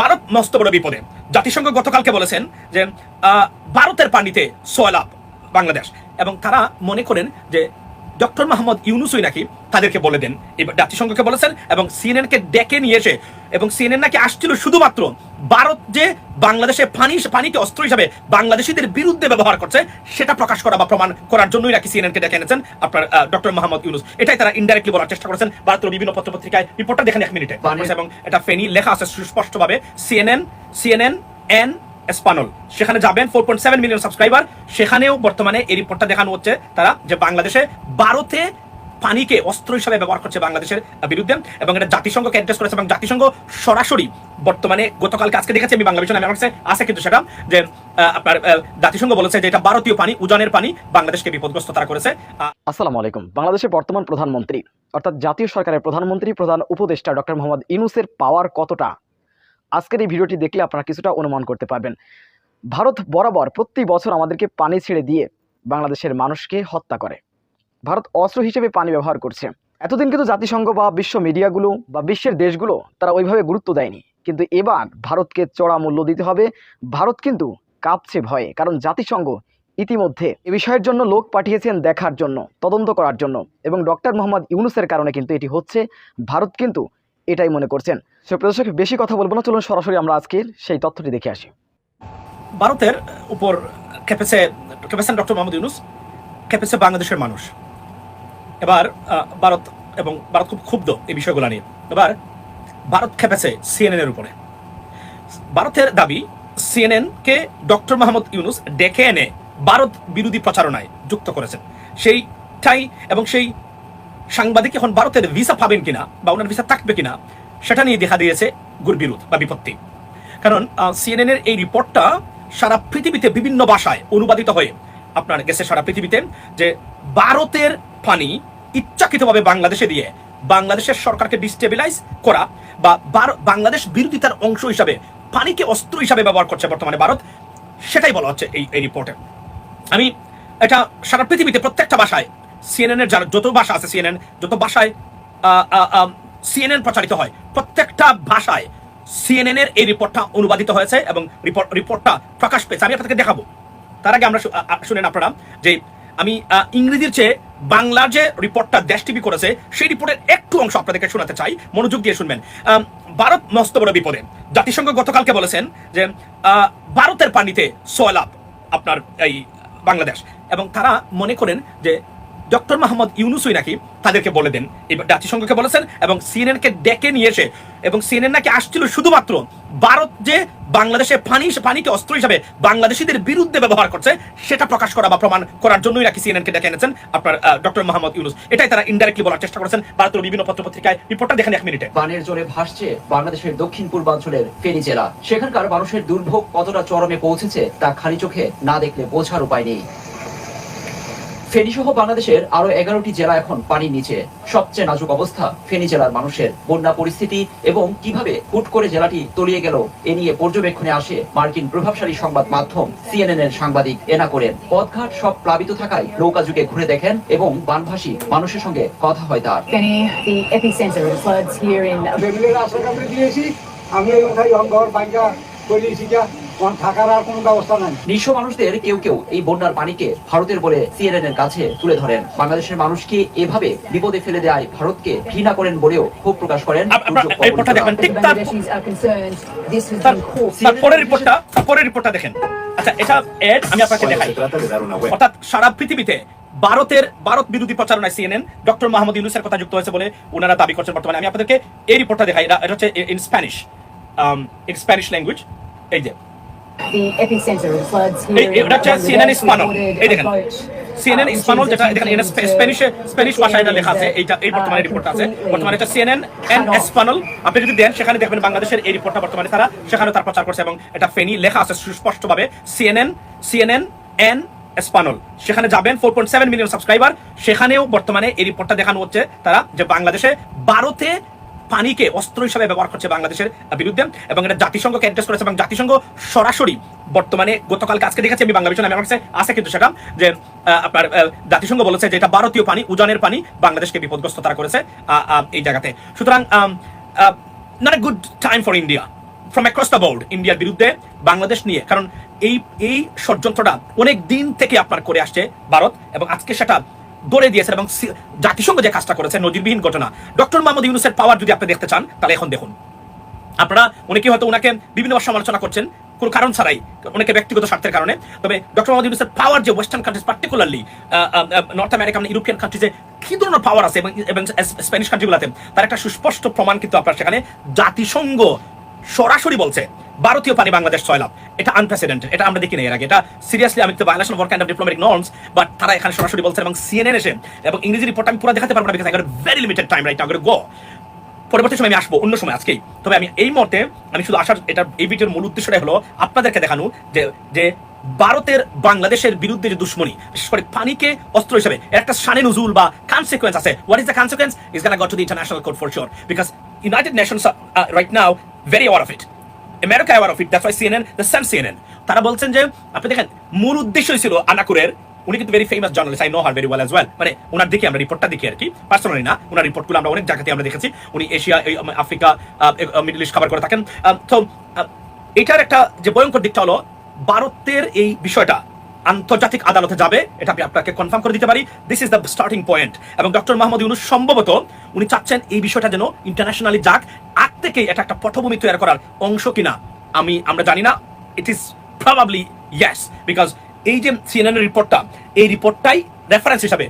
ভারত মস্ত বড় বিপদে। জাতিসংঘ গতকালকে বলেছেন যে ভারতের পানিতে সয়লাপ বাংলাদেশ। এবং তারা মনে করেন যে, ডক্টর মাহমদ ইউনুসই নাকি তাদেরকে বলে দেন। এবার জাতিসংঘকে বলেছেন এবং সিএনএন কে ডেকে নিয়ে এসে, এবং সিএনএন নাকি আসছিল শুধুমাত্র ভারত যে বাংলাদেশে পানি পানিকে অস্ত্র হিসাবে বাংলাদেশিদের বিরুদ্ধে ব্যবহার করছে সেটা প্রকাশ করা বা প্রমাণ করার জন্যই নাকি সিএনএন কে ডেকে এনেছেন আপনার ডক্টর মোহাম্মদ ইউনুস। এটাই তারা ইনডাইরেক্টলি বলার চেষ্টা করেছেন। ভারতের বিভিন্ন পত্রপত্রিকায় রিপোর্টটা দেখেন এক মিনিটে এবং এটা ফেনি লেখা আছে সুস্পষ্টভাবে। সিএনএন সিএনএন এন স্পানল সেখানে যাবেন four point seven million subscriber সেখানেও বর্তমানে এই রিপোর্টটা দেখানো হচ্ছে তারা যে বাংলাদেশে ভারতে পানিকে অস্ত্র হিসাবে ব্যবহার করছে বাংলাদেশের বিরুদ্ধে এবং এটা জাতিসংঘকে অ্যাড্রেস করেছে এবং জাতিসংঘ সরাসরি বর্তমানে গতকালকে আজকে দেখেছি আমি বাংলাদেশ আমি আমার কাছে আছে কিন্তু সেটা যে আপনার জাতিসংঘ বলেছে যে এটা ভারতীয় পানি, উজানের পানি বাংলাদেশকে বিপদগ্রস্ত তারা করেছে। আসসালামু আলাইকুম। বাংলাদেশের বর্তমান প্রধানমন্ত্রী, অর্থাৎ জাতীয় সরকারের প্রধানমন্ত্রী, প্রধান উপদেষ্টা ডক্টর মোহাম্মদ ইনুসের পাওয়ার কতটা? আজকের এই ভিডিওটি দেখলে আপনারা কিছুটা অনুমান করতে পারবেন। ভারত বরাবর প্রতি বছর আমাদেরকে পানি ছেড়ে দিয়ে বাংলাদেশের মানুষকে হত্যা করে। ভারত অস্ত্র হিসেবে পানি ব্যবহার করছে। এতদিন কিন্তু জাতিসংঘ বা বিশ্ব মিডিয়াগুলো বা বিশ্বের দেশগুলো তারা ওইভাবে গুরুত্ব দেয়নি। কিন্তু এবার ভারতকে চড়া মূল্য দিতে হবে। ভারত কিন্তু কাঁপছে ভয়ে, কারণ জাতিসংঘ ইতিমধ্যে এ বিষয়ের জন্য লোক পাঠিয়েছেন দেখার জন্য, তদন্ত করার জন্য। এবং ডক্টর মোহাম্মদ ইউনুসের কারণে কিন্তু এটি হচ্ছে। ভারত কিন্তু এটাই মনে করছেন। সে প্রদর্শক, বেশি কথা বলব না। চলুন সরাসরি আমরা আজকের সেই তথ্যটি দেখে আসি। ভারতের উপর খেপেছে খেপেছেন ডক্টর মোহাম্মদ ইউনুস। খেপেছে বাংলাদেশের মানুষ। এবার ভারত এবং ভারত খুব ক্ষুব্ধ এই বিষয়গুলো নিয়ে। এবার, ভারত খেপেছে সিএনএন এর উপরে। ভারতের দাবি সিএনএন কে ডক্টর মোহাম্মদ ইউনুস ডেকে এনে ভারত বিরোধী প্রচারণায় যুক্ত করেছেন। সেইটাই এবং সেই সাংবাদিক এখন ভারতের ভিসা পাবেন কিনা বা ওনার ভিসা থাকবে কিনা, সেটা নিয়ে দেখা দিয়েছে গুরবিরোধ বা বিপত্তি। কারণ সিএনএন এর এই রিপোর্টটা সারা পৃথিবীতে বিভিন্ন ভাষায় অনুবাদিত হয়ে আপনার গেছে সারা পৃথিবীতে যে ভারতের পানি ইচ্ছাকৃতভাবে বাংলাদেশে দিয়ে বাংলাদেশের সরকারকে ডিস্টেবিলাইজ করা বা বাংলাদেশ বিরোধিতার অংশ হিসাবে পানিকে অস্ত্র হিসাবে ব্যবহার করছে বর্তমানে ভারত, সেটাই বলা হচ্ছে এই এই রিপোর্টে আমি এটা সারা পৃথিবীতে প্রত্যেকটা ভাষায় সিএনএন এর যারা যত ভাষা আছে সিএনএন যত ভাষায় সিএনএন প্রচারিত হয়, প্রত্যেকটা ভাষায় সিএনএন এর এই রিপোর্টটা অনুবাদিত হয়েছে এবং রিপোর্ট রিপোর্টটা প্রকাশ পেয়েছে। আমি আপনাদেরকে দেখাবো। তার আগে আমরা শুনেন আপনারা যে আমি ইংরেজির চেয়ে বাংলার যে রিপোর্টটা দেশ টিভি করেছে, সেই রিপোর্টের একটু অংশ আপনাদেরকে শোনাতে চাই। মনোযোগ দিয়ে শুনবেন। ভারত মস্ত বড় বিপদে। জাতিসংঘ গতকালকে বলেছেন যে ভারতের পানিতে সয়লাভ আপনার এই বাংলাদেশ। এবং তারা মনে করেন যে ডক্টর মোহাম্মদ ইউনুসই নাকি তাদেরকে বলে দেন। এবার জাতিসংঘকে বলেছেন এবং সিএনএন কে ডেকে নিয়ে এসে এবং সিএনএন নাকি আসছিল শুধুমাত্র ভারত যে বাংলাদেশে পানি, পানিকে অস্ত্র হিসাবে বাংলাদেশিদের বিরুদ্ধে ব্যবহার করছে, সেটা প্রকাশ করা বা প্রমাণ করার জন্যই নাকি সিএনএন কে ডেকে এনেছেন আপনার ডক্টর মোহাম্মদ ইউনুস। এটাই তারা ইনডাইরেক্টলি বলার চেষ্টা করেছেন ভারতের বিভিন্ন পত্র পত্রিকায় রিপোর্টটা দেখেন এক মিনিটে। বানের জোরে ভাসছে বাংলাদেশের দক্ষিণ পূর্বাঞ্চলের ফেনী জেলা। সেখানকার মানুষের দুর্ভোগ কতটা চরমে পৌঁছেছে তা খালি চোখে না দেখলে বোঝার উপায় নেই। ফেনী সহ বাংলাদেশের আরও এগারোটি জেলা এখন পানির নিচে। সবচেয়ে নাজুক অবস্থা ফেনী জেলার মানুষের। বন্যা পরিস্থিতি এবং কীভাবে হুট করে জেলাটি তলিয়ে গেল এ নিয়ে পর্যবেক্ষণে আসে মার্কিন প্রভাবশালী সংবাদ মাধ্যম সিএনএন এর সাংবাদিক এনা করেন। পথঘাট সব প্লাবিত থাকায় নৌকা যুগে ঘুরে দেখেন এবং বানভাসী মানুষের সঙ্গে কথা হয় তার। Feni, থাকার আর কোনো ব্যবস্থা নাই। নিঃস্ব মানুষদের কেউ কেউ এই বন্যার পানিকে ভারতের বলে সিএনএন এর কাছে তুলে ধরেন। বাংলাদেশের মানুষকে এভাবে বিপদে ফেলে দেয় ভারতকে ঘৃণা করেন বলেও ক্ষোভ প্রকাশ করেন. তারপরের রিপোর্টটা তারপরের রিপোর্টটা দেখেন আচ্ছা এটা এড আমি আপনাকে দেখাই। অর্থাৎ সারা পৃথিবীতে ভারতের ভারত বিরোধী প্রচারণায় সিএনএন ডক্টর মোহাম্মদ ইউনুসের কথা যুক্ত হয়েছে বলে ওনারা দাবি করছেন বর্তমানে। আমি আপনাদেরকে এই রিপোর্টটা দেখাই। এটা এটা হচ্ছে in Spanish in Spanish language এই যে The epicenter of floods here এটা হচ্ছে CNN Bangladesh এই দেখেন। সিএনএন which ইসপানল is যেটা এখানে attempting স্প্যানিশে স্প্যানিশ ভাষায় এটা লেখা আছে এইটা এই বর্তমানে are আছে। বর্তমানে এটা সিএনএন এন্ড cut আপনি যদি দেন সেখানে দেখবেন বাংলাদেশের এই রিপোর্টটা বর্তমানে তারা সেখানে তার প্রচার করছে এবং এটা ফেনি লেখা আছে সুস্পষ্টভাবে সিএনএন সিএনএন এন এসপানল সেখানে যাবেন four point seven million subscriber সেখানেও বর্তমানে এই রিপোর্টটা দেখানো হচ্ছে তারা যে বাংলাদেশে ভারতে পানিকে অস্ত্র হিসাবে ব্যবহার করছে বাংলাদেশের বিরুদ্ধে এবং এটা জাতিসংঘকে অ্যাড্রেস করেছে এবং জাতিসংঘ সরাসরি বর্তমানে গতকালকে আজকে দেখেছি আমি বাংলা বিষয় আমার কাছে আছে কিন্তু সেটা যে আপনার জাতিসংঘ বলেছে যে এটা ভারতীয় পানি, উজানের পানি বাংলাদেশকে বিপদগ্রস্ত তারা করেছে এই জায়গাতে। সুতরাং not a good time for India from across the board ইন্ডিয়ার বিরুদ্ধে বাংলাদেশ নিয়ে, কারণ এই এই ষড়যন্ত্রটা অনেক দিন থেকে আপনার করে আসছে ভারত এবং আজকে সেটা দৌড়ে দিয়েছে এবং জাতিসংঘ যে কাজটা করেছে, নজিরবিহীন ঘটনা। ডক্টর মোহাম্মদ ইউনুসের পাওয়ার যদি আপনি দেখতে চান, তাহলে এখন দেখুন। আপনারা, অনেকে হয়তো ওনাকে বিভিন্ন সমালোচনা করছেন, কোনো কারণ ছাড়াই, অনেকে ব্যক্তিগত স্বার্থের কারণে। তবে ডক্টর মোহাম্মদ ইউনুসের পাওয়ার যে western countries particularly North America European কান্ট্রিজে কি ধরনের পাওয়ার আছে এবং স্প্যানিশ কান্ট্রিগুলোতে তার একটা সুস্পষ্ট প্রমাণ কিন্তু আপনার সেখানে জাতিসংঘ সরাসরি বলছে। ভারতীয় পানি বাংলাদেশ ছয় লাভ এটা আনপ্রেসিডেন্টেড এটা আমরা দেখি না এর আগে। এটা সিরিয়াসলি আমি তো violation of kind of norms but তারা এখানে সরাসরি বলছে এবং সিএনএন এসে, এবং ইংরেজি রিপোর্ট আমি পুরো দেখাতে পারব না because very limited time right আগে গো পরবর্তী সময় আমি আসব, অন্য সময় আজকেই। তবে আমি এই মুহূর্তে, আমি শুধু আসার, এটা, এই ভিডিওর মূল উদ্দেশ্যটাই হলো আপনাদেরকে দেখানো যে যে ভারতের, বাংলাদেশের বিরুদ্ধে যে দুশ্মনী, বিশেষ করে পানিকে অস্ত্র হিসেবে একটা শানে নজুল বা কনসিকুয়েন্স আছে। What is the consequence is gonna got to the international court for sure because United Nations right now very aware of it America aware of it that's why CNN the sun CNN তারা বলছেন যে, আপনি দেখেন, মূল উদ্দেশ্যই ছিল আনাকুরের, উনি কিন্তু very famous journalist I know her very well as well মানে ওনার দেখি আমরা রিপোর্টটা দেখি আর কি পার্সোনালি না ওনার রিপোর্টগুলো আমরা অনেক জায়গাতে আমরা দেখেছি। উনি Asia Africa Middle East cover করে থাকেন। তো এটার একটা যে ভয়ঙ্কর দিকটা হলো, ভারতের এই বিষয়টা আন্তর্জাতিক আদালতে যাবে, এটা আমি আপনাকে কনফার্ম করে দিতে পারি। This is the starting point এবং ডক্টর মাহমুদ ইউনুস সম্ভবত উনি চাচ্ছেন এই বিষয়টা যেন ইন্টারন্যাশনালি যাক। আগ থেকেই এটা একটা পটভূমি তৈরি করার অংশ কিনা, আমি, আমরা জানি না। It is probably yes because এই যে সিএনএন রিপোর্টটা এই রিপোর্টটাই রেফারেন্স হিসাবে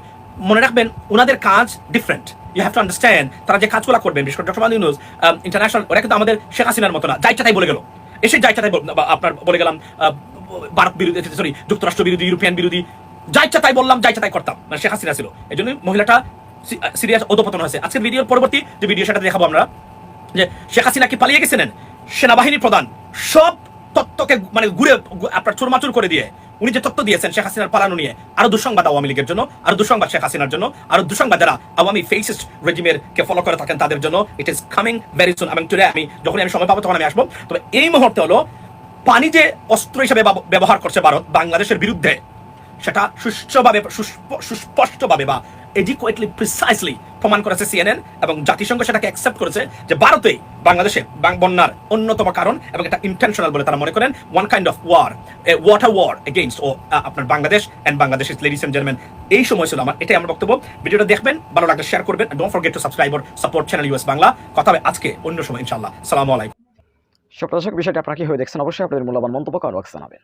মনে রাখবেন ওনাদের কাজ different you have to understand তারা যে কাজগুলো করবেন, বিশেষ করে ডক্টর মাহমুদ ইউনুস ইন্টারন্যাশনাল ওরা কিন্তু আমাদের শেখ হাসিনার মতো না। যাইটা তাই বলে গেল। এসে যাইটা তাই আপনার বলে গেলাম ভারত বিরোধী সরি যুক্তরাষ্ট্র বিরোধী, ইউরোপিয়ান বিরোধী যা ইচ্ছা বললাম যা ইচ্ছা তাই করতাম। মানে শেখ হাসিনা ছিল। এই জন্য মহিলাটা সিরিয়াস অধপতন হয়েছে। আজকের ভিডিওর পরবর্তী যে ভিডিও সেটা দেখাবো আমরা, যে শেখ হাসিনা কি পালিয়ে গেছিলেন? সেনাবাহিনীর প্রধান, সব তত্ত্বকে মানে ঘুরে আপনার চুরমাচুর করে দিয়ে উনি যে তত্ত্ব দিয়েছেন শেখ হাসিনার পালানো নিয়ে, আরও দুঃসংবাদ আওয়ামী লীগের জন্য, আরও দুঃসংবাদ শেখ হাসিনার জন্য, আরও দুঃসংবাদ যারা আওয়ামী ফেসিস্ট রেজিমের কে ফলো করে থাকেন তাদের জন্য it is coming very soon এবং টুডে আমি যখন আমি সময় পাবো তখন আমি আসব। তবে এই মুহূর্তে হলো, পানি যে অস্ত্র হিসেবে ব্যবহার করছে ভারত, বাংলাদেশের বিরুদ্ধে, সেটা সুষ্ঠুভাবে সুস্প- সুস্পষ্টভাবে বা এডিকুয়েটলি প্রিসাইসলি প্রমাণ করেছে সিএনএন এবং জাতিসংঘ সেটাকে অ্যাকসেপ্ট করেছে যে ভারতেই বাংলাদেশে বন্যার অন্যতম কারণ এবং এটা ইন্টেনশনাল বলে তারা মনে করেন one kind of war a water war against ও আপনার Bangladesh and Bangladesh ladies and gentleman এই সময় ছিল আমার, এটাই আমার বক্তব্য। ভিডিওটা দেখবেন, ভালো লাগলে শেয়ার করবেন don't forget to subscribe or support channel US Bangla কথা হবে আজকে, অন্য সময়, ইনশাআল্লাহ। সালামু আলাইকুম। সুপ্রদর্শক বিষয়টি আপনারা কি হয়ে দেখছেন, অবশ্যই আপনাদের মূল্যবান মন্তব্য কমেন্ট বক্সে জানাবেন।